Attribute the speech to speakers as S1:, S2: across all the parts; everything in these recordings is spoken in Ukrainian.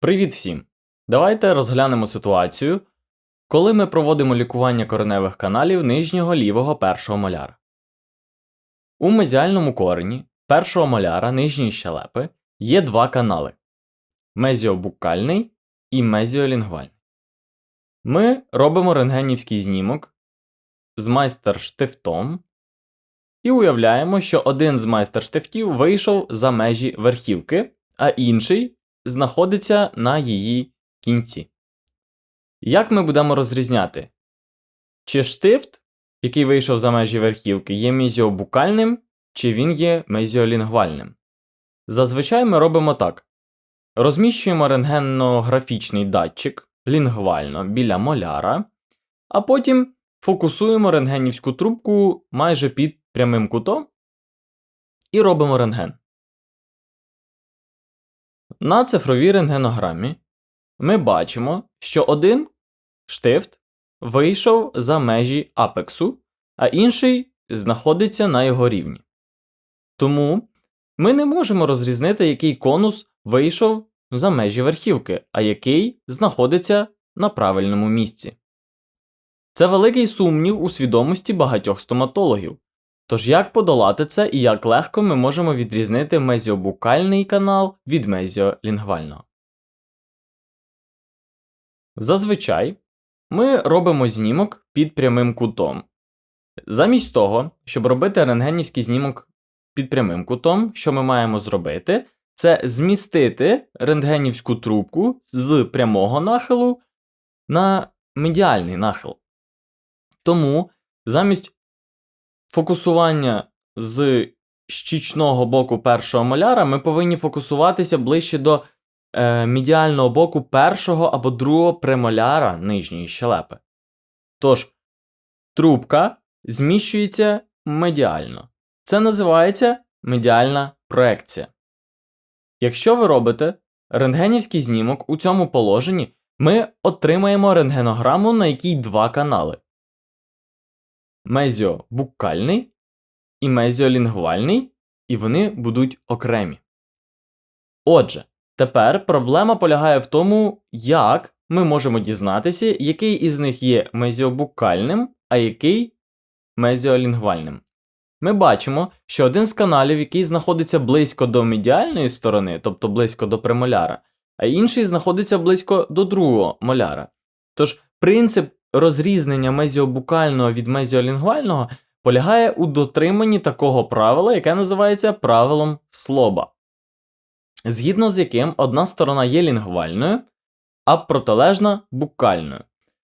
S1: Привіт всім! Давайте розглянемо ситуацію, коли ми проводимо лікування кореневих каналів нижнього лівого першого моляра. У мезіальному корені першого моляра нижньої щелепи є два канали мезіобукальний і мезіолінгвальний. Ми робимо рентгенівський знімок з майстерштифтом і уявляємо, що один з майстерштифтів вийшов за межі верхівки, а інший знаходиться на її кінці. Як ми будемо розрізняти? Чи штифт, який вийшов за межі верхівки, є мезіобукальним, чи він є мезіолінгвальним? Зазвичай ми робимо так: розміщуємо рентгенографічний датчик лінгвально біля моляра, а потім фокусуємо рентгенівську трубку майже під прямим кутом і робимо рентген. На цифровій рентгенограмі ми бачимо, що один штифт вийшов за межі апексу, а інший знаходиться на його рівні. Тому ми не можемо розрізнити, який конус вийшов за межі верхівки, а який знаходиться на правильному місці. Це великий сумнів у свідомості багатьох стоматологів. Тож як подолати це і як легко ми можемо відрізнити мезіобукальний канал від мезіолінгвального? Зазвичай ми робимо знімок під прямим кутом. Замість того, щоб робити рентгенівський знімок під прямим кутом, що ми маємо зробити, це змістити рентгенівську трубку з прямого нахилу на медіальний нахил. Тому замість фокусування з щічного боку першого моляра ми повинні фокусуватися ближче до е, медіального боку першого або другого премоляра нижньої щелепи. Тож, трубка зміщується медіально. Це називається медіальна проекція. Якщо ви робите рентгенівський знімок у цьому положенні, ми отримаємо рентгенограму, на якій два канали мезіобукальний і мезіолінгвальний, і вони будуть окремі. Отже, тепер проблема полягає в тому, як ми можемо дізнатися, який із них є мезіобукальним, а який мезіолінгвальним. Ми бачимо, що один з каналів, який знаходиться близько до медіальної сторони, тобто близько до премоляра, а інший знаходиться близько до другого моляра. Тож принцип розрізнення мезіобукального від мезіолінгвального полягає у дотриманні такого правила, яке називається правилом слоба, згідно з яким одна сторона є лінгвальною, а протилежна букальною.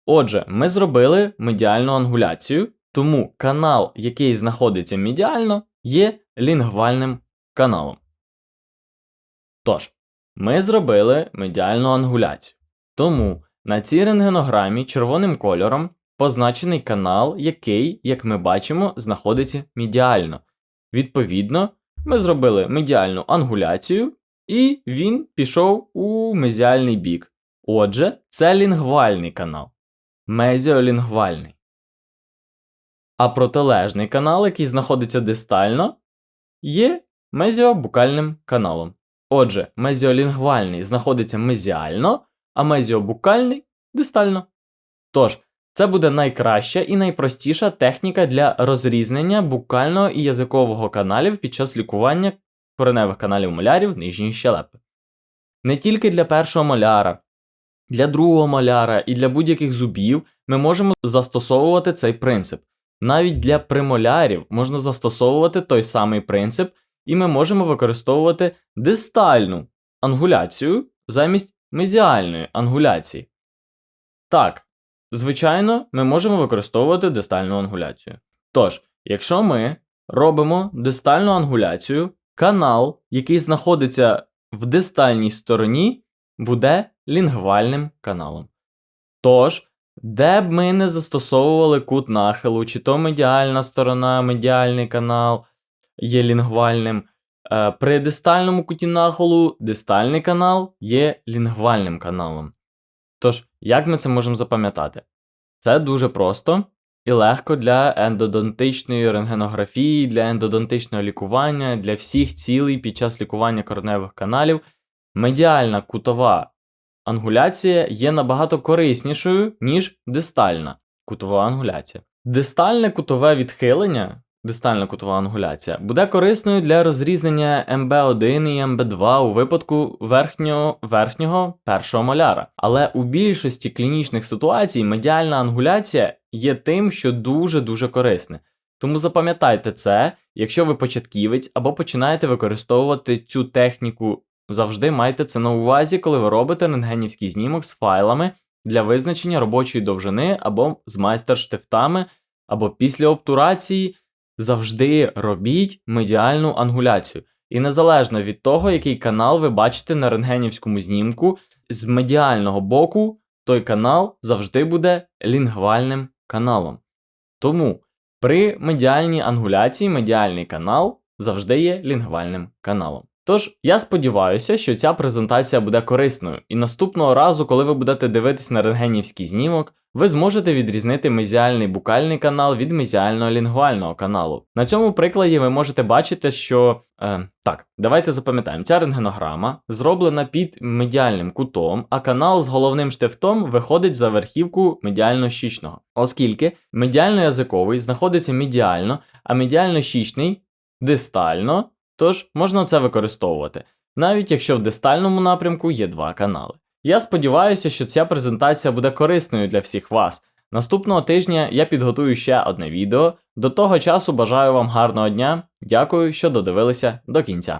S1: Отже, ми зробили медіальну ангуляцію, тому канал, який знаходиться медіально, є лінгвальним каналом. Тож, ми зробили медіальну ангуляцію. Тому на цій рентгенограмі червоним кольором позначений канал, який, як ми бачимо, знаходиться медіально. Відповідно, ми зробили медіальну ангуляцію, і він пішов у мезіальний бік. Отже, це лінгвальний канал, мезіолінгвальний. А протилежний канал, який знаходиться дистально, є мезіобукальним каналом. Отже, мезіолінгвальний знаходиться мезіально, а мезіобукальний дистально. Тож, це буде найкраща і найпростіша техніка для розрізнення букального і язикового каналів під час лікування кореневих каналів молярів нижньої щелепи. Не тільки для першого моляра, для другого моляра і для будь-яких зубів ми можемо застосовувати цей принцип. Навіть для премолярів можна застосовувати той самий принцип, і ми можемо використовувати дистальну ангуляцію замість мезіальної ангуляції. Так, звичайно, ми можемо використовувати дистальну ангуляцію. Тож, якщо ми робимо дистальну ангуляцію, канал, який знаходиться в дистальній стороні, буде лінгвальним каналом. Тож, де б ми не застосовували кут нахилу, чи то медіальна сторона, медіальний канал є лінгвальним, при дистальному куті нахилу дистальний канал є лінгвальним каналом. Тож, як ми це можемо запам'ятати? Це дуже просто і легко для ендодонтичної рентгенографії, для ендодонтичного лікування, для всіх цілей під час лікування кореневих каналів. Медіальна кутова ангуляція є набагато кориснішою, ніж дистальна кутова ангуляція. Дистальне кутове відхилення, дистальна кутова ангуляція, буде корисною для розрізнення МБ1 і МБ2 у випадку верхнього, верхнього першого моляра. Але у більшості клінічних ситуацій медіальна ангуляція є тим, що дуже-дуже корисне. Тому запам'ятайте це, якщо ви початківець або починаєте використовувати цю техніку, завжди майте це на увазі, коли ви робите рентгенівський знімок з файлами для визначення робочої довжини або з майстер-штифтами, або після обтурації. Завжди робіть медіальну ангуляцію. І незалежно від того, який канал ви бачите на рентгенівському знімку, з медіального боку той канал завжди буде лінгвальним каналом. Тому при медіальній ангуляції медіальний канал завжди є лінгвальним каналом. Тож я сподіваюся, що ця презентація буде корисною, і наступного разу, коли ви будете дивитись на рентгенівський знімок, ви зможете відрізнити мезіальний букальний канал від мезіального лінгвального каналу. На цьому прикладі ви можете бачити, що е, так, давайте запам'ятаємо, ця рентгенограма зроблена під медіальним кутом, а канал з головним штифтом виходить за верхівку медіально-щічного, оскільки медіально-язиковий знаходиться медіально, а медіально-щічний дистально. Тож можна це використовувати, навіть якщо в дистальному напрямку є два канали. Я сподіваюся, що ця презентація буде корисною для всіх вас. Наступного тижня я підготую ще одне відео. До того часу бажаю вам гарного дня. Дякую, що додивилися до кінця.